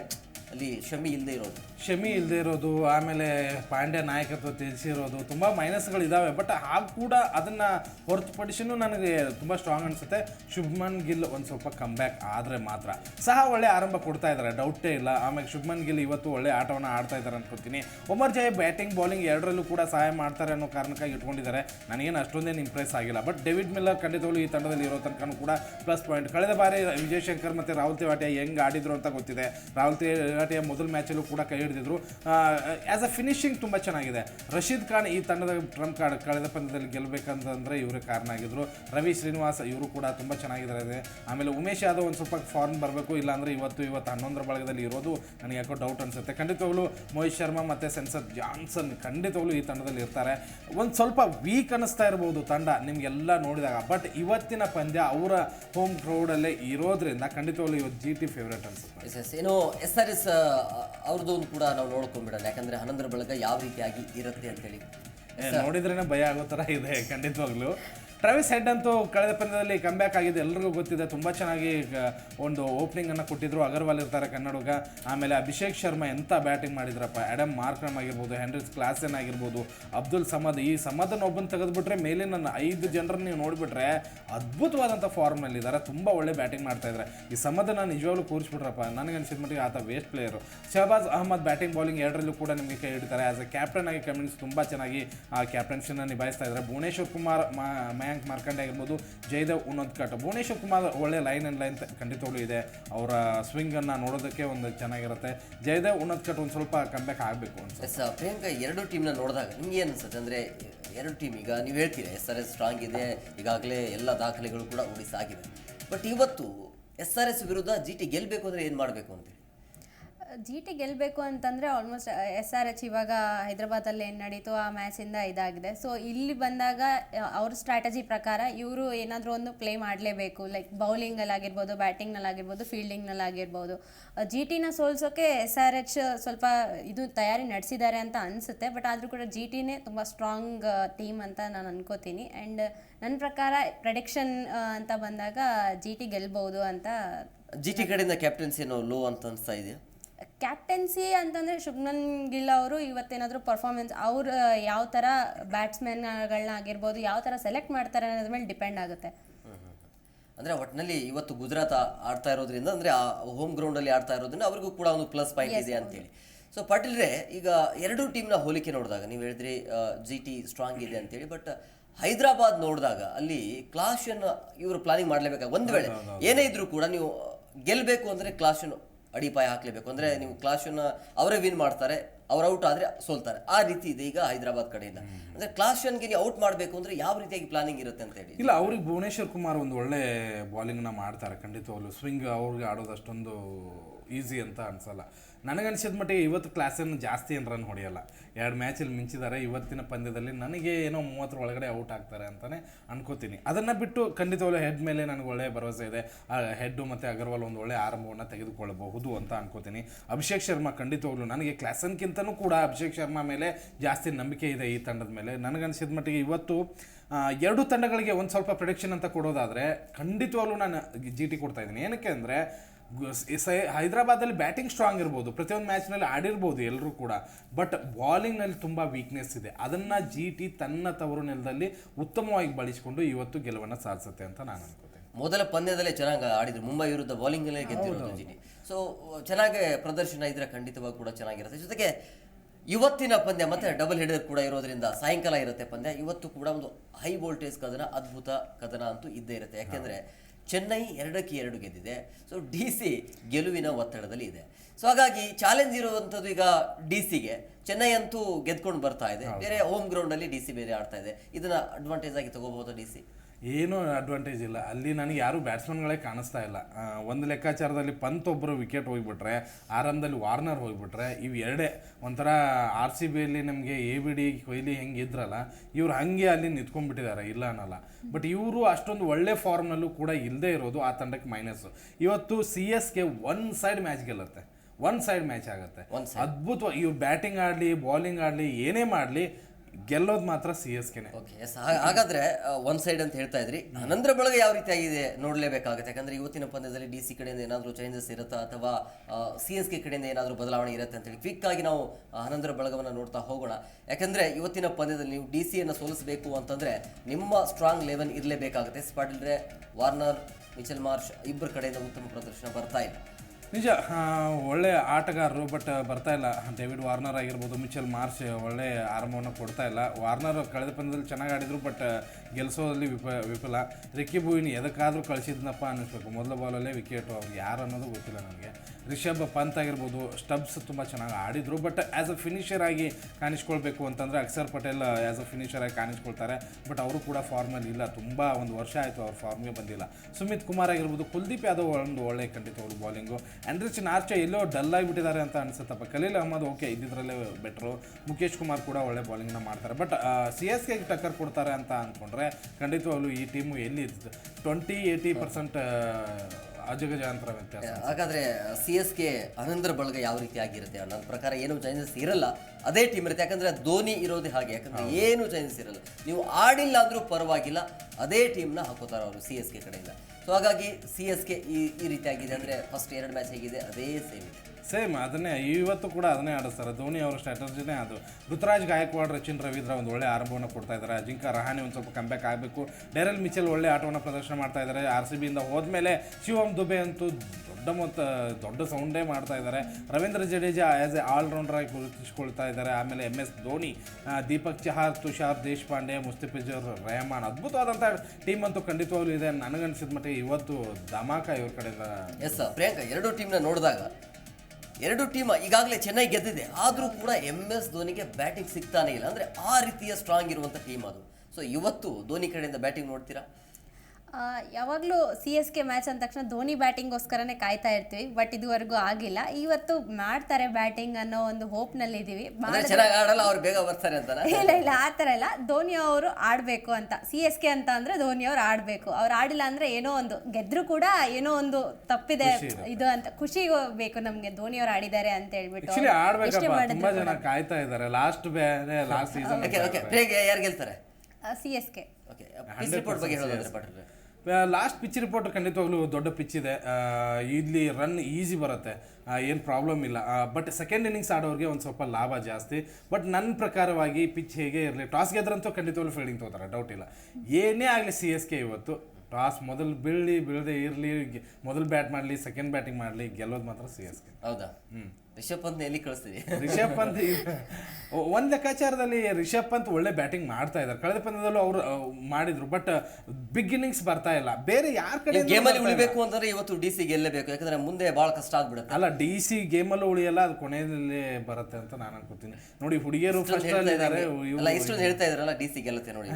ಅಲ್ಲಿ ಶಮಿ ಇಲ್ಲದೆ ಇರೋದು. ಶಮಿ ಇಲ್ಲದೆ ಇರೋದು, ಆಮೇಲೆ ಪಾಂಡ್ಯ ನಾಯಕತ್ವ ತಿಳಿಸಿರೋದು ತುಂಬ ಮೈನಸ್ಗಳಿದ್ದಾವೆ ಬಟ್ ಆಗ ಕೂಡ ಅದನ್ನು ಹೊರತುಪಡಿಸಿನೂ ನನಗೆ ತುಂಬ ಸ್ಟ್ರಾಂಗ್ ಅನಿಸುತ್ತೆ. ಶುಭ್ಮನ್ ಗಿಲ್ ಒಂದು ಸ್ವಲ್ಪ ಕಮ್ ಬ್ಯಾಕ್ ಆದರೆ ಮಾತ್ರ. ಸಹ ಒಳ್ಳೆ ಆರಂಭ ಕೊಡ್ತಾ ಇದ್ದಾರೆ ಡೌಟೇ ಇಲ್ಲ. ಆಮೇಲೆ ಶುಭ್ಮನ್ ಗಿಲ್ ಇವತ್ತು ಒಳ್ಳೆ ಆಟವನ್ನು ಆಡ್ತಾ ಇದ್ದಾರೆ ಅನ್ಕೋತೀನಿ. ಒಮರ್ ಜಯ ಬ್ಯಾಟಿಂಗ್ ಬೌಲಿಂಗ್ ಎರಡರಲ್ಲೂ ಕೂಡ ಸಹಾಯ ಮಾಡ್ತಾರೆ ಅನ್ನೋ ಕಾರಣಕ್ಕಾಗಿ ಇಟ್ಕೊಂಡಿದ್ದಾರೆ. ನನಗೇನು ಅಷ್ಟೊಂದೇನು ಇಂಪ್ರೆಸ್ ಆಗಿಲ್ಲ. ಬಟ್ ಡೇವಿಡ್ ಮಿಲ್ಲರ್ ಖಂಡಿತವಾಗ್ಲೂ ಈ ತಂಡದಲ್ಲಿ ಇರೋ ತನಕನೂ ಕೂಡ ಪ್ಲಸ್ ಪಾಯಿಂಟ್ ಕಳೆದ ಬಾರಿ ವಿಜಯ್ ಶಂಕರ್ ಮತ್ತು ರಾಹುಲ್ ತೇವಾಟಿಯ ಹೆಂಗೆ ಆಡಿದ್ರು ಅಂತ ಗೊತ್ತಿದೆ. ರಾಹುಲ್ ತೆರಾಟಿಯ ಮೊದಲ ಮ್ಯಾಚಲ್ಲೂ ಕೂಡ ಕೈ ಹಿಡಿದಿದ್ರು. ಆ್ಯಸ್ ಅ ಫಿನಿಶಿಂಗ್ ತುಂಬ ಚೆನ್ನಾಗಿದೆ. ರಶೀದ್ ಖಾನ್ ಈ ತಂಡದ ಟ್ರಂಪ್ ಕಾರ್ಡ್ ಕಳೆದ ಪಂದ್ಯದಲ್ಲಿ ಗೆಲ್ಲಬೇಕಂತಂದ್ರೆ ಇವರೇ ಕಾರಣ ಆಗಿದ್ರು. ರವಿ ಶ್ರೀನಿವಾಸ್ ಇವರು ಕೂಡ ತುಂಬ ಚೆನ್ನಾಗಿದ್ದಾರೆ. ಆಮೇಲೆ ಉಮೇಶ್ ಯಾದವ್ ಒಂದು ಸ್ವಲ್ಪ ಫಾರ್ಮ್ ಬರಬೇಕು, ಇಲ್ಲಾಂದ್ರೆ ಇವತ್ತು ಇವತ್ತು ಹನ್ನೊಂದರ ಬಳಗದಲ್ಲಿ ಇರೋದು ನನಗೆ ಯಾಕೋ ಡೌಟ್ ಅನಿಸುತ್ತೆ. ಖಂಡಿತವಾಗ್ಲೂ ಮೋಹಿತ್ ಶರ್ಮಾ ಮತ್ತು ಸೆನ್ಸರ್ ಜಾನ್ಸನ್ ಖಂಡಿತವಾಗ್ಲೂ ಈ ತಂಡದಲ್ಲಿ ಇರ್ತಾರೆ. ಒಂದು ಸ್ವಲ್ಪ ವೀಕ್ ಅನ್ನಿಸ್ತಾ ಇರ್ಬೋದು ತಂಡ ನಿಮಗೆಲ್ಲ ನೋಡಿದಾಗ. ಬಟ್ ಇವತ್ತಿನ ಪಂದ್ಯ ಅವರ ಹೋಮ್ ಕ್ರೌಡಲ್ಲೇ ಇರೋದ್ರಿಂದ ಖಂಡಿತವಾಗ್ಲೂ ಇವತ್ತು ಜಿ ಟಿ ಫೇವ್ರೇಟ್ ಅನ್ಸುತ್ತೆ. ಏನು ಎಸ್ ಆರ್ ಎಸ್ ಅವ್ರದ್ದು ಒಂದು ಕೂಡ ನಾವು ನೋಡ್ಕೊಂಡ್ಬಿಡೋಣ ಯಾಕಂದ್ರೆ ಹನ್ನೊಂದರ ಬಳಗ ಯಾವ ರೀತಿಯಾಗಿ ಇರುತ್ತೆ ಅಂತೇಳಿ. ಹೇಳಿ ನೋಡಿದ್ರೇನೆ ಭಯ ಆಗೋ ತರ ಇದೆ, ಖಂಡಿತವಾಗ್ಲೂ. ಟ್ರಾವಿಸ್ ಹೆಡ್ ಅಂತೂ ಕಳೆದ ಪಂದ್ಯದಲ್ಲಿ ಕಮ್ಬ್ಯಾಕ್ ಆಗಿದೆ. ಎಲ್ರಿಗೂ ಗೊತ್ತಿದೆ, ತುಂಬ ಚೆನ್ನಾಗಿ ಒಂದು ಒಂದು ಓಪನಿಂಗನ್ನು ಕೊಟ್ಟಿದ್ರು. ಅಗರ್ವಾಲ್ ಇರ್ತಾರೆ ಕನ್ನಡಗ. ಆಮೇಲೆ ಅಭಿಷೇಕ್ ಶರ್ಮಾ ಎಂಥ ಬ್ಯಾಟಿಂಗ್ ಮಾಡಿದ್ರಪ್ಪ. ಆ್ಯಡಮ್ ಮಾರ್ಕ್ರಮ್ ಆಗಿರ್ಬೋದು ಹೆನ್ರಿಸ್ ಕ್ಲಾಸೆನ್ ಆಗಿರ್ಬೋದು ಅಬ್ದುಲ್ ಸಮದ್ ಈ ಸಮದನ್ನು ಒಬ್ಬನ ತೆಗೆದುಬಿಟ್ರೆ ಮೇಲೆ ನನ್ನ ಐದು ಜನರನ್ನು ನೀವು ನೋಡಿಬಿಟ್ರೆ ಅದ್ಭುತವಾದಂಥ ಫಾರ್ಮ್ನಲ್ಲಿದ್ದಾರೆ ತುಂಬ ಒಳ್ಳೆ ಬ್ಯಾಟಿಂಗ್ ಮಾಡ್ತಾ ಇದ್ದಾರೆ ಈ ಸಮದನ್ನ ನಿಜವಾಗ್ಲೂ ಕೂರಿಸ್ಬಿಟ್ರಪ್ಪ. ನನಗೆ ಅನಿಸಿದ ಮಟ್ಟಿಗೆ ಆತ waste player Shahbaz Ahmed batting bowling ಎರಡರಲ್ಲೂ ಕೂಡ ನಿಮಗೆ ಕೈ ಹಿಡಿತಾರೆ. ಆಸ್ ಎ ಕ್ಯಾಪ್ಟನ್ ಆಗಿ ಕಮಿನ್ಸ್ ತುಂಬ ಚೆನ್ನಾಗಿ ಆ ಕ್ಯಾಪ್ಟನ್ಶಿನ ನಿಭಾಯಿಸ್ತಾ ಇದ್ದಾರೆ ಭುವನೇಶ್ವರ್ ಕುಮಾರ್, ಮಾ- ಮಯಾಂಕ್ ಮಾರ್ಕಂಡೆ ಆಗಿರ್ಬೋದು, ಜಯದೇವ್ ಉನ್ನೋದ್ಕಟ್ ಭುವನೇಶ್ವರ್ ಕುಮಾರ್ ಒಳ್ಳೆ ಲೈನ್ ಆ್ಯಂಡ್ ಲೈನ್ ಖಂಡಿತವಾಗ್ಲೂ ಇದೆ. ಅವರ ಸ್ವಿಂಗನ್ನು ನೋಡೋದಕ್ಕೆ ಒಂದು ಚೆನ್ನಾಗಿರುತ್ತೆ. ಜಯದೇವ್ ಉನ್ನೋದ್ಕಟ್ ಒಂದು ಸ್ವಲ್ಪ ಕಂಬ್ಯಾಕ್ ಆಗಬೇಕು ಅಂತ ಎಸ್, ಪ್ರಿಯಾಂಕಾ ಎರಡು ಟೀಮ್ನ ನೋಡಿದಾಗ ನಿಮ್ಗೆ ಏನು ಅನ್ಸುತ್ತೆ? ಅಂದರೆ ಎರಡು ಟೀಮ್ ಈಗ ನೀವು ಹೇಳ್ತೀರಾ ಎಸ್ ಆರ್ ಎಸ್ ಸ್ಟ್ರಾಂಗ್ ಇದೆ, ಈಗಾಗಲೇ ಎಲ್ಲ ದಾಖಲೆಗಳು ಕೂಡ ಉಳಿಸಾಗಿದೆ. ಬಟ್ ಇವತ್ತು ಎಸ್ ಆರ್ ಎಸ್ ವಿರುದ್ಧ ಜಿ ಟಿ ಗೆಲ್ಲಬೇಕು ಅಂದರೆ ಏನು ಮಾಡಬೇಕು ಅಂತೇಳಿ ಜಿ ಟಿ ಗೆಲ್ಲಬೇಕು ಅಂತಂದರೆ ಆಲ್ಮೋಸ್ಟ್ ಎಸ್ ಆರ್ ಎಚ್ ಇವಾಗ ಹೈದ್ರಾಬಾದಲ್ಲಿ ಏನು ನಡೀತು ಆ ಮ್ಯಾಚಿಂದ ಇದಾಗಿದೆ. ಸೊ ಇಲ್ಲಿ ಬಂದಾಗ ಅವ್ರ ಸ್ಟ್ರಾಟಜಿ ಪ್ರಕಾರ ಇವರು ಏನಾದರೂ ಒಂದು ಪ್ಲೇ ಮಾಡಲೇಬೇಕು. ಲೈಕ್ ಬೌಲಿಂಗಲ್ಲಾಗಿರ್ಬೋದು ಬ್ಯಾಟಿಂಗ್ನಲ್ಲಾಗಿರ್ಬೋದು ಫೀಲ್ಡಿಂಗ್ನಲ್ಲಾಗಿರ್ಬೋದು ಜಿ ಟಿನ ಸೋಲ್ಸೋಕೆ ಎಸ್ ಆರ್ ಎಚ್ ಸ್ವಲ್ಪ ಇದು ತಯಾರಿ ನಡೆಸಿದ್ದಾರೆ ಅಂತ ಅನಿಸುತ್ತೆ. ಬಟ್ ಆದರೂ ಕೂಡ ಜಿ ಟಿನೇ ತುಂಬ ಸ್ಟ್ರಾಂಗ್ ಟೀಮ್ ಅಂತ ನಾನು ಅನ್ಕೋತೀನಿ. ಆ್ಯಂಡ್ ನನ್ನ ಪ್ರಕಾರ ಪ್ರೆಡಿಕ್ಷನ್ ಅಂತ ಬಂದಾಗ ಜಿ ಟಿ ಗೆಲ್ಬೋದು ಅಂತ ಜಿ ಟಿ ಕಡೆಯಿಂದ ಕ್ಯಾಪ್ಟನ್ಸಿ ಏನೋ ಲೋ ಅಂತ ಅನಿಸ್ತಾ ಇದೆಯಾ? ಕ್ಯಾಪ್ಟನ್ಸಿ ಅಂತಂದರೆ ಶುಭ್ಮನ್ ಗಿಲ್ ಅವರು ಇವತ್ತೇನಾದರೂ ಪರ್ಫಾರ್ಮೆನ್ಸ್ ಅವರು ಯಾವ ಥರ ಬ್ಯಾಟ್ಸ್ಮನ್ಗಳನ್ನ ಆಗಿರ್ಬೋದು ಯಾವ ಥರ ಸೆಲೆಕ್ಟ್ ಮಾಡ್ತಾರೆ ಅನ್ನೋದ್ರ ಮೇಲೆ ಡಿಪೆಂಡ್ ಆಗುತ್ತೆ. ಅಂದರೆ ಒಟ್ಟಿನಲ್ಲಿ ಇವತ್ತು ಗುಜರಾತ್ ಆಡ್ತಾ ಇರೋದ್ರಿಂದ ಅಂದರೆ ಆ ಹೋಮ್ ಗ್ರೌಂಡಲ್ಲಿ ಆಡ್ತಾ ಇರೋದ್ರಿಂದ ಅವ್ರಿಗೂ ಕೂಡ ಒಂದು ಪ್ಲಸ್ ಪಾಯಿಂಟ್ ಇದೆ ಅಂತೇಳಿ. ಸೊ ಪಾಟೀಲ್ರೆ ಈಗ ಎರಡೂ ಟೀಮ್ನ ಹೋಲಿಕೆ ನೋಡಿದಾಗ ನೀವು ಹೇಳಿದ್ರಿ ಜಿ ಟಿ ಸ್ಟ್ರಾಂಗ್ ಇದೆ ಅಂತೇಳಿ ಬಟ್ ಹೈದರಾಬಾದ್ ನೋಡಿದಾಗ ಅಲ್ಲಿ ಕ್ಲಾಶನ್ ಇವರು ಪ್ಲಾನಿಂಗ್ ಮಾಡಲೇಬೇಕಾಗ ಒಂದು ವೇಳೆ ಏನೇ ಇದ್ರೂ ಕೂಡ ನೀವು ಗೆಲ್ಲಬೇಕು ಅಂದರೆ ಕ್ಲಾಶನ್ ಅಡಿಪಾಯ ಹಾಕಲೇಬೇಕು. ಅಂದರೆ ನೀವು ಕ್ಲಾಶನ್ನ ಅವರೇ ವಿನ್ ಮಾಡ್ತಾರೆ, ಅವ್ರು ಔಟ್ ಆದರೆ ಸೋಲ್ತಾರೆ. ಆ ರೀತಿ ಇದೆ ಈಗ ಹೈದರಾಬಾದ್ ಕಡೆಯಿಂದ. ಅಂದರೆ ಕ್ಲಾಶನ್ಗೆ ನೀವು ಔಟ್ ಮಾಡಬೇಕು ಅಂದರೆ ಯಾವ ರೀತಿಯಾಗಿ ಪ್ಲಾನಿಂಗ್ ಇರುತ್ತೆ ಅಂತ ಹೇಳಿ. ಇಲ್ಲ, ಅವ್ರಿಗೆ ಭುವನೇಶ್ವರ್ ಕುಮಾರ್ ಒಂದು ಒಳ್ಳೆ ಬಾಲಿಂಗ್ನ ಮಾಡ್ತಾರೆ. ಖಂಡಿತವಾಗ್ಲು. ಸ್ವಿಂಗ್ ಅವ್ರಿಗೆ ಆಡೋದು ಅಷ್ಟೊಂದು ಈಸಿ ಅಂತ ಅನ್ಸಲ್ಲ. ನನಗನ್ಸಿದ ಮಟ್ಟಿಗೆ ಇವತ್ತು ಕ್ಲಾಸನ್ನು ಜಾಸ್ತಿ ಏನು ರನ್ ಹೊಡೆಯಲ್ಲ. ಎರಡು ಮ್ಯಾಚಲ್ಲಿ ಮಿಂಚಿದ್ದಾರೆ ಇವತ್ತಿನ ಪಂದ್ಯದಲ್ಲಿ ನನಗೆ ಏನೋ ಮೂವತ್ತರ ಒಳಗಡೆ ಔಟ್ ಆಗ್ತಾರೆ ಅಂತಲೇ ಅನ್ಕೋತೀನಿ. ಅದನ್ನು ಬಿಟ್ಟು ಖಂಡಿತವಾಗ್ಲೂ ಹೆಡ್ ಮೇಲೆ ನನಗೆ ಒಳ್ಳೆಯ ಭರವಸೆ ಇದೆ. ಆ ಹೆಡ್ಡು ಮತ್ತು ಅಗರ್ವಾಲ್ ಒಂದು ಒಳ್ಳೆಯ ಆರಂಭವನ್ನು ತೆಗೆದುಕೊಳ್ಳಬಹುದು ಅಂತ ಅನ್ಕೋತೀನಿ. ಅಭಿಷೇಕ್ ಶರ್ಮಾ ಖಂಡಿತವಾಗ್ಲೂ ನನಗೆ ಕ್ಲಾಸನ್ಗಿಂತನೂ ಕೂಡ ಅಭಿಷೇಕ್ ಶರ್ಮಾ ಮೇಲೆ ಜಾಸ್ತಿ ನಂಬಿಕೆ ಇದೆ ಈ ತಂಡದ ಮೇಲೆ. ನನಗನ್ಸಿದ ಮಟ್ಟಿಗೆ ಇವತ್ತು ಎರಡು ತಂಡಗಳಿಗೆ ಒಂದು ಸ್ವಲ್ಪ ಪ್ರೊಡಿಕ್ಷನ್ ಅಂತ ಕೊಡೋದಾದರೆ ಖಂಡಿತವಾಗ್ಲೂ ನಾನು ಜಿ ಟಿ ಕೊಡ್ತಾ ಇದ್ದೀನಿ. ಏನಕ್ಕೆ ಅಂದರೆ ಹೈದರಾಬಾದಲ್ಲಿ ಬ್ಯಾಟಿಂಗ್ ಸ್ಟ್ರಾಂಗ್ ಇರ್ಬೋದು ಪ್ರತಿಯೊಂದು ಮ್ಯಾಚ್ನಲ್ಲಿ ಆಡಿರ್ಬೋದು ಎಲ್ಲರೂ ಕೂಡ. ಬಟ್ ಬಾಲಿಂಗ್ನಲ್ಲಿ ತುಂಬ ವೀಕ್ನೆಸ್ ಇದೆ. ಅದನ್ನು ಜಿ ಟಿ ತನ್ನ ತವರು ನೆಲದಲ್ಲಿ ಉತ್ತಮವಾಗಿ ಬಳಸಿಕೊಂಡು ಇವತ್ತು ಗೆಲುವನ್ನು ಸಾಧಿಸುತ್ತೆ ಅಂತ ನಾನು ಅನ್ಕೋತೀನಿ. ಮೊದಲ ಪಂದ್ಯದಲ್ಲೇ ಚೆನ್ನಾಗಿ ಆಡಿದ್ರು. ಮುಂಬೈ ವಿರುದ್ಧ ಬೌಲಿಂಗಲ್ಲೇ ಗೆದ್ದಿರೋದು ಜಿನಿ ಸೊ ಚೆನ್ನಾಗಿ ಪ್ರದರ್ಶನ ಇದ್ರೆ ಖಂಡಿತವಾಗಿ ಕೂಡ ಚೆನ್ನಾಗಿರುತ್ತೆ. ಜೊತೆಗೆ ಇವತ್ತಿನ ಪಂದ್ಯ ಮತ್ತೆ ಡಬಲ್ ಹೆಡರ್ ಕೂಡ ಇರೋದ್ರಿಂದ ಸಾಯಂಕಾಲ ಇರುತ್ತೆ ಪಂದ್ಯ. ಇವತ್ತು ಕೂಡ ಒಂದು ಹೈ ವೋಲ್ಟೇಜ್ ಕದನ ಅದ್ಭುತ ಕದನ ಅಂತೂ ಇದ್ದೇ ಇರುತ್ತೆ. ಯಾಕೆಂದ್ರೆ ಚೆನ್ನೈ ಎರಡಕ್ಕೆ ಎರಡು ಗೆದ್ದಿದೆ. ಸೊ ಡಿ ಸಿ ಗೆಲುವಿನ ಒತ್ತಡದಲ್ಲಿ ಇದೆ. ಸೊ ಹಾಗಾಗಿ ಚಾಲೆಂಜ್ ಇರುವಂಥದ್ದು ಈಗ ಡಿ ಸಿಗೆ ಚೆನ್ನೈ ಅಂತೂ ಗೆದ್ಕೊಂಡು ಬರ್ತಾ ಇದೆ. ಬೇರೆ ಹೋಮ್ ಗ್ರೌಂಡಲ್ಲಿ ಡಿ ಸಿ ಬೇರೆ ಆಡ್ತಾ ಇದೆ. ಇದನ್ನ ಅಡ್ವಾಂಟೇಜ್ ಆಗಿ ತಗೋಬಹುದು ಡಿ ಸಿ ಏನೂ ಅಡ್ವಾಂಟೇಜ್ ಇಲ್ಲ. ಅಲ್ಲಿ ನನಗೆ ಯಾರು ಬ್ಯಾಟ್ಸ್ಮನ್ಗಳೇ ಕಾಣಿಸ್ತಾ ಇಲ್ಲ. ಒಂದು ಲೆಕ್ಕಾಚಾರದಲ್ಲಿ ಪಂತ್ ಒಬ್ಬರು ವಿಕೆಟ್ ಹೋಗಿಬಿಟ್ರೆ ಆರಂಭದಲ್ಲಿ ವಾರ್ನರ್ ಹೋಗಿಬಿಟ್ರೆ ಇವು ಎರಡೇ ಒಂಥರ ಆರ್ ಸಿ ಬಿಯಲ್ಲಿ ನಮಗೆ ಎ ಬಿ ಡಿ ಕೊಹ್ಲಿ ಹೆಂಗೆ ಇದ್ರಲ್ಲ ಇವ್ರು ಹಾಗೆ ಅಲ್ಲಿ ನಿಂತ್ಕೊಂಡ್ಬಿಟ್ಟಿದ್ದಾರೆ ಇಲ್ಲ ಅನ್ನೋಲ್ಲ. ಬಟ್ ಇವರು ಅಷ್ಟೊಂದು ಒಳ್ಳೆ ಫಾರ್ಮ್ನಲ್ಲೂ ಕೂಡ ಇಲ್ಲದೇ ಇರೋದು ಆ ತಂಡಕ್ಕೆ ಮೈನಸ್ಸು ಇವತ್ತು ಸಿ ಎಸ್ಗೆ ಒನ್ ಸೈಡ್ ಮ್ಯಾಚ್ ಗೆಲ್ಲುತ್ತೆ. ಒನ್ ಸೈಡ್ ಮ್ಯಾಚ್ ಆಗುತ್ತೆ. ಅದ್ಭುತ ಇವ್ರು ಬ್ಯಾಟಿಂಗ್ ಆಡಲಿ ಬೌಲಿಂಗ್ ಆಡಲಿ ಏನೇ ಮಾಡಲಿ ಗೆಲ್ಲೋದು ಮಾತ್ರ ಸಿ ಎಸ್ ಕೆನೆ. ಓಕೆ ಹಾಗಾದ್ರೆ ಒನ್ ಸೈಡ್ ಅಂತ ಹೇಳ್ತಾ ಇದ್ರಿ. ಅನಂತರ ಬಳಗ ಯಾವ ರೀತಿ ಆಗಿದೆ ನೋಡ್ಲೇಬೇಕಾಗುತ್ತೆ? ಯಾಕಂದ್ರೆ ಇವತ್ತಿನ ಪಂದ್ಯದಲ್ಲಿ ಡಿ ಸಿ ಕಡೆಯಿಂದ ಏನಾದರೂ ಚೇಂಜಸ್ ಇರುತ್ತಾ ಅಥವಾ ಸಿ ಎಸ್ ಕೆ ಕಡೆಯಿಂದ ಏನಾದರೂ ಬದಲಾವಣೆ ಇರುತ್ತೆ ಅಂತೇಳಿ ಕ್ವಿಕ್ ಆಗಿ ನಾವು ಅನಂತರ ಬಳಗವನ್ನು ನೋಡ್ತಾ ಹೋಗೋಣ. ಯಾಕಂದ್ರೆ ಇವತ್ತಿನ ಪಂದ್ಯದಲ್ಲಿ ನೀವು ಡಿ ಸಿಯನ್ನು ಸೋಲಿಸಬೇಕು ಅಂತಂದ್ರೆ ನಿಮ್ಮ ಸ್ಟ್ರಾಂಗ್ ಲೆವೆನ್ ಇರಲೇಬೇಕಾಗುತ್ತೆ. ಸ್ಪಾಟ್ ವಾರ್ನರ್ ಮಿಚಲ್ ಮಾರ್ಷ್ ಇಬ್ಬರ ಕಡೆಯಿಂದ ಉತ್ತಮ ಪ್ರದರ್ಶನ ಬರ್ತಾ ಇಲ್ಲ. ನಿಜ ಒಳ್ಳೆಯ ಒಳ್ಳೆ ಆಟಗಾರರು ಬಟ್ ಬರ್ತಾ ಇಲ್ಲ. ಡೇವಿಡ್ ವಾರ್ನರ್ ಆಗಿರ್ಬೋದು ಮಿಚೆಲ್ ಮಾರ್ಸ್ ಒಳ್ಳೆ ಆರಂಭವನ್ನು ಕೊಡ್ತಾ ಇಲ್ಲ. ವಾರ್ನರ್ ಕಳೆದ ಪಂದ್ಯದಲ್ಲಿ ಚೆನ್ನಾಗಿ ಆಡಿದ್ರು ಬಟ್ ಗೆಲ್ಲಿಸೋದಲ್ಲಿ ವಿಫ ವಿಫಲ. ರಿಕ್ಕಿ ಬೂಯಿನಿ ಎದಕ್ಕಾದರೂ ಕಳಿಸಿದ್ನಪ್ಪ ಅನ್ನಿಸ್ಬೇಕು. ಮೊದಲ ಬಾಲಲ್ಲೇ ವಿಕೆಟು ಅವ್ರು ಯಾರು ಅನ್ನೋದು ಗೊತ್ತಿಲ್ಲ ನನಗೆ ರಿಷಬ್ ಪಂತ್ ಆಗಿರ್ಬೋದು, ಸ್ಟಬ್ಸ್ ತುಂಬ ಚೆನ್ನಾಗಿ ಆಡಿದರು. ಬಟ್ ಆ್ಯಸ್ ಅ ಫಿನಿಷರ್ ಆಗಿ ಕಾಣಿಸ್ಕೊಳ್ಬೇಕು ಅಂತಂದರೆ Axar Patel as a finisher ಆಗಿ ಕಾಣಿಸ್ಕೊಳ್ತಾರೆ. ಬಟ್ ಅವರು ಕೂಡ ಫಾರ್ಮಲ್ಲಿ ಇಲ್ಲ. ತುಂಬ ಒಂದು ವರ್ಷ ಆಯಿತು ಅವ್ರ ಫಾರ್ಮ್ಗೆ ಬಂದಿಲ್ಲ. ಸುಮಿತ್ ಕುಮಾರ್ ಆಗಿರ್ಬೋದು, ಕುಲ್ದೀಪ್ ಯಾದವ್ ಒಂದು ಒಳ್ಳೆ ಖಂಡಿತ ಅವರು ಬಾಲಿಂಗು ಆ್ಯಂಡ್ರಿಚ್ ನಾರ್ಚೆ ಎಲ್ಲೋ ಡಲ್ ಆಗಿಬಿಟ್ಟಿದ್ದಾರೆ ಅಂತ ಅನ್ಸುತ್ತಪ್ಪ ಖಲೀಲ್ ಅಹಮದ್ ಓಕೆ ಇದ್ದಿದ್ರಲ್ಲೇ ಬೆಟ್ರು ಮುಖೇಶ್ ಕುಮಾರ್ ಕೂಡ ಒಳ್ಳೆ ಬಾಲಿಂಗ್ನ ಮಾಡ್ತಾರೆ. ಬಟ್ ಸಿ ಎಸ್ ಕೆಗೆ ಟಕ್ಕರ್ ಕೊಡ್ತಾರೆ ಅಂತ ಅಂದ್ಕೊಂಡ್ರೆ ಖಂಡಿತವಾಗ್ಲೂ ಈ ಟೀಮು ಎಲ್ಲಿ ಟ್ವೆಂಟಿ ಏಯ್ಟಿ ಪರ್ಸೆಂಟ್ ಅಜಗಜಾಂತರ ವ್ಯತ್ಯಾಸ. ಹಾಗಾದ್ರೆ ಸಿ ಎಸ್ ಕೆ ಅನಂದ್ರ ಬಳಗ ಯಾವ ರೀತಿ ಆಗಿರುತ್ತೆ ನನ್ನ ಪ್ರಕಾರ ಏನು ಚೇಂಜಸ್ ಇರಲ್ಲ. ಅದೇ ಟೀಮ್ ಇರುತ್ತೆ. ಯಾಕಂದ್ರೆ ಧೋನಿ ಇರೋದೇ ಹಾಗೆ. ಯಾಕಂದ್ರೆ ಏನು ಚೇಂಜಸ್ ಇರಲ್ಲ. ನೀವು ಆಡಿಲ್ಲ ಅಂದ್ರೂ ಪರವಾಗಿಲ್ಲ. ಅದೇ ಟೀಮ್ನ ಹಾಕೋತಾರೆ ಅವರು ಸಿ ಎಸ್ ಕೆ ಕಡೆಯಿಂದ. ಸೊ ಹಾಗಾಗಿ ಸಿ ಎಸ್ ಕೆ ಈ ಈ ರೀತಿಯಾಗಿದೆ ಅಂದರೆ ಫಸ್ಟ್ ಎರಡು ಮ್ಯಾಚ್ ಹೇಗಿದೆ, ಅದೇ ಸೇಮ್ ಇದೆ ಸೇಮ್ ಅದನ್ನೇ, ಇವತ್ತು ಕೂಡ ಅದನ್ನೇ ಆಡಿಸ್ತಾರೆ ಧೋನಿ ಅವರ ಸ್ಟ್ರಾಟಜಿನೇ ಅದು. ಋತುರಾಜ್ ಗಾಯಕ್ವಾಡ್, ರಚಿನ್ ರವೀಂದ್ರ ಒಂದು ಒಳ್ಳೆ ಆರಂಭವನ್ನು ಕೊಡ್ತಾ ಇದ್ದಾರೆ. ಅಜಿಂಕ ರಹಾನೆ ಒಂದು ಸ್ವಲ್ಪ ಕಂಬ್ಯಾಕ್ ಆಗಬೇಕು. ಡೆರಲ್ ಮಿಚೆಲ್ ಒಳ್ಳೆ ಆಟವನ್ನು ಪ್ರದರ್ಶನ ಮಾಡ್ತಾ ಇದ್ದಾರೆ. ಆರ್ ಸಿ ಬಿಯಿಂದ ಹೋದ್ಮೇಲೆ ಶಿವಮ್ ದುಬೆ ಅಂತೂ ದೊಡ್ಡ ಮೊತ್ತ, ದೊಡ್ಡ ಸೌಂಡೇ ಮಾಡ್ತಾ ಇದ್ದಾರೆ. Ravindra Jadeja as a allrounder ಆಗಿ ಗುರುತಿಸ್ಕೊಳ್ತಾ ಇದ್ದಾರೆ. ಆಮೇಲೆ ಎಂ ಎಸ್ ಧೋನಿ ದೀಪಕ್ ಚಹಾರ್, ತುಷಾರ್ ದೇಶಪಾಂಡೆ ಮುಸ್ತಿಫಿಜರ್ ರೆಹಮಾನ್ ಅದ್ಭುತವಾದಂಥ ಟೀಮ್ ಅಂತೂ ಖಂಡಿತವಾಗ್ಲೂ ಇದೆ. ನನಗನ್ಸಿದ ಮಟ್ಟಿಗೆ ಇವತ್ತು ಧಮಾಕ ಇವ್ರ ಕಡೆಯಿಂದ ಎಸ್ ಪ್ರಿಯಾಂಕಾ, ಎರಡು ಟೀಮ್ನ ನೋಡಿದಾಗ, ಎರಡು ಟೀಮ್ ಈಗಾಗಲೇ ಚೆನ್ನಾಗಿ ಗೆದ್ದಿದೆ. ಆದರೂ ಕೂಡ ಎಂ ಎಸ್ ಧೋನಿಗೆ ಬ್ಯಾಟಿಂಗ್ ಸಿಗ್ತಾನೆ ಇಲ್ಲ. ಅಂದರೆ ಆ ರೀತಿಯ ಸ್ಟ್ರಾಂಗ್ ಇರುವಂಥ ಟೀಮ್ ಅದು. ಸೊ ಇವತ್ತು ಧೋನಿ ಕಡೆಯಿಂದ ಬ್ಯಾಟಿಂಗ್ ನೋಡ್ತೀರಾ? ಯಾವಾಗಲೂ ಸಿ ಎಸ್ ಕೆ ಮ್ಯಾಚ್ ಅಂದ ತಕ್ಷಣ ಧೋನಿ ಬ್ಯಾಟಿಂಗೋಸ್ಕರನೇ ಕಾಯ್ತಾ ಇರ್ತೀವಿ ಬಟ್ ಇದುವರೆಗೂ ಆಗಿಲ್ಲ. ಇವತ್ತು ಮಾಡ್ತಾರೆ ಬ್ಯಾಟಿಂಗ್ ಅನ್ನೋ ಒಂದು ಹೋಪ್ನಲ್ಲಿ ಇದ್ದೀವಿ ಅಂದ್ರೆ ಚೆನ್ನಾಗಿ ಆಡಲ್ಲ ಅವ್ರು ಬೇಗ ಬರ್ತಾರೆ ಅಂತಾನ ಇಲ್ಲ ಇಲ್ಲ ಆ ಥರ ಇಲ್ಲ ಧೋನಿ ಅವರು ಆಡಬೇಕು ಅಂತ. ಸಿ ಎಸ್ ಕೆ ಅಂತ ಅಂದರೆ ಧೋನಿ ಅವ್ರು ಆಡಬೇಕು. ಅವ್ರು ಆಡಿಲ್ಲ ಅಂದ್ರೆ ಏನೋ ಒಂದು ಗೆದ್ರು ಕೂಡ ಏನೋ ಒಂದು ತಪ್ಪಿದೆ ಇದು ಅಂತ. ಖುಷಿ ಬೇಕು ನಮಗೆ ಧೋನಿ ಅವ್ರು ಆಡಿದ್ದಾರೆ ಅಂತ ಹೇಳ್ಬಿಟ್ಟು. ಕಾಯ್ತಾ ಇದ್ದಾರೆ. ಲಾಸ್ಟ್ ಬೇರೆ last season okay okay Priyanka ಯಾರು ಗೆಲ್ತಾರೆ? C S K. Okay report ಬಗ್ಗೆ ಹೇಳೋದಾದ್ರೆ ಪಾಟ್ರೆ ಲಾಸ್ಟ್ ಪಿಚ್ ರಿಪೋರ್ಟ್ ಖಂಡಿತವಾಗ್ಲೂ ದೊಡ್ಡ ಪಿಚ್ ಇದೆ. ಇಲ್ಲಿ ರನ್ ಈಸಿ ಬರುತ್ತೆ. ಏನು ಪ್ರಾಬ್ಲಮ್ ಇಲ್ಲ. ಬಟ್ ಸೆಕೆಂಡ್ ಇನ್ನಿಂಗ್ಸ್ ಆಡೋರಿಗೆ ಒಂದು ಸ್ವಲ್ಪ ಲಾಭ ಜಾಸ್ತಿ. ಬಟ್ ನನ್ನ ಪ್ರಕಾರವಾಗಿ ಪಿಚ್ ಹೇಗೆ ಇರಲಿ ಟಾಸ್ ಗೆದ್ರಂತೂ ಖಂಡಿತವಾಗ್ಲೂ ಫೀಲ್ಡಿಂಗ್ ತಗೋತಾರೆ ಡೌಟ್ ಇಲ್ಲ. ಏನೇ ಆಗಲಿ ಸಿ ಎಸ್ ಕೆ ಇವತ್ತು ಟಾಸ್ ಮೊದಲು ಬೀಳಲಿ ಬೀಳದೆ ಇರಲಿ ಮೊದಲು ಬ್ಯಾಟ್ ಮಾಡಲಿ ಸೆಕೆಂಡ್ ಬ್ಯಾಟಿಂಗ್ ಮಾಡಲಿ ಗೆಲ್ಲೋದು ಮಾತ್ರ ಸಿ ಎಸ್ ಕೆ ಹೌದಾ? ರಿಷಬ್ ಪಂತ್ ಎಲ್ಲಿ ಕಳಿಸ್ತೀವಿ ರಿಷಬ್ ಪಂತ್ ಒಂದು ಲೆಕ್ಕಾಚಾರದಲ್ಲಿ ರಿಷಬ್ ಪಂತ್ ಒಳ್ಳೆ ಬ್ಯಾಟಿಂಗ್ ಮಾಡ್ತಾ ಇದ್ದಾರೆ. ಕಳೆದ ಪಂದ್ಯದಲ್ಲೂ ಅವರು ಮಾಡಿದ್ರು. ಬಟ್ ಬಿಗಿನಿಂಗ್ಸ್ ಇನ್ನಿಂಗ್ಸ್ ಬರ್ತಾ ಇಲ್ಲ. ಬೇರೆ ಯಾರ ಕಡೆ ಗೇಮಲ್ಲಿ ಉಳಿಬೇಕು ಅಂತಂದ್ರೆ ಇವತ್ತು ಡಿ ಸಿ ಗೆಲ್ಲಬೇಕು. ಯಾಕಂದ್ರೆ ಮುಂದೆ ಬಹಳ ಕಷ್ಟ ಆಗ್ಬಿಡುತ್ತೆ. ಅಲ್ಲ ಡಿ ಸಿ ಗೇಮಲ್ಲೂ ಉಳಿಯಲ್ಲ ಅದು ಕೊನೆಯಲ್ಲಿ ಬರುತ್ತೆ ಅಂತ ನಾನು ಅನ್ಕೋತೀನಿ. ನೋಡಿ ಹುಡುಗಿಯರು ಇಷ್ಟೊಂದು ಹೇಳ್ತಾ ಇದ್ರಲ್ಲ ಡಿ ಸಿ ಗೆಲ್ಲುತ್ತೆ ನೋಡಿ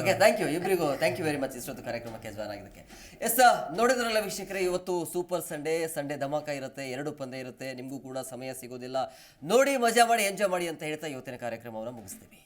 ಓಕೆ ಥ್ಯಾಂಕ್ ಯು ಇಬ್ಬರಿಗೂ ಥ್ಯಾಂಕ್ ಯು ವೆರಿ ಮಚ್ ಇಷ್ಟೊಂದು ಕಾರ್ಯಕ್ರಮಕ್ಕೆ ಜಾಯ್ನ್ ಆಗಿದ್ದಕ್ಕೆ. ಎಸ್ ನೋಡಿದ್ರಲ್ಲ ವೀಕ್ಷಕರೇ ಇವತ್ತು ಸೂಪರ್ ಸಂಡೇ ಸಂಡೇ ಧಮಾಕ ಇರುತ್ತೆ ಎರಡು ಪಂದ್ಯ ಇರುತ್ತೆ ನಿಮಗೂ ಕೂಡ ಸಮಯ ಸಿಗೋದಿಲ್ಲ ನೋಡಿ ಮಜಾ ಮಾಡಿ ಎಂಜಾಯ್ ಮಾಡಿ ಅಂತ ಹೇಳ್ತಾ ಇವತ್ತಿನ ಕಾರ್ಯಕ್ರಮವನ್ನು ಮುಗಿಸ್ತೀವಿ.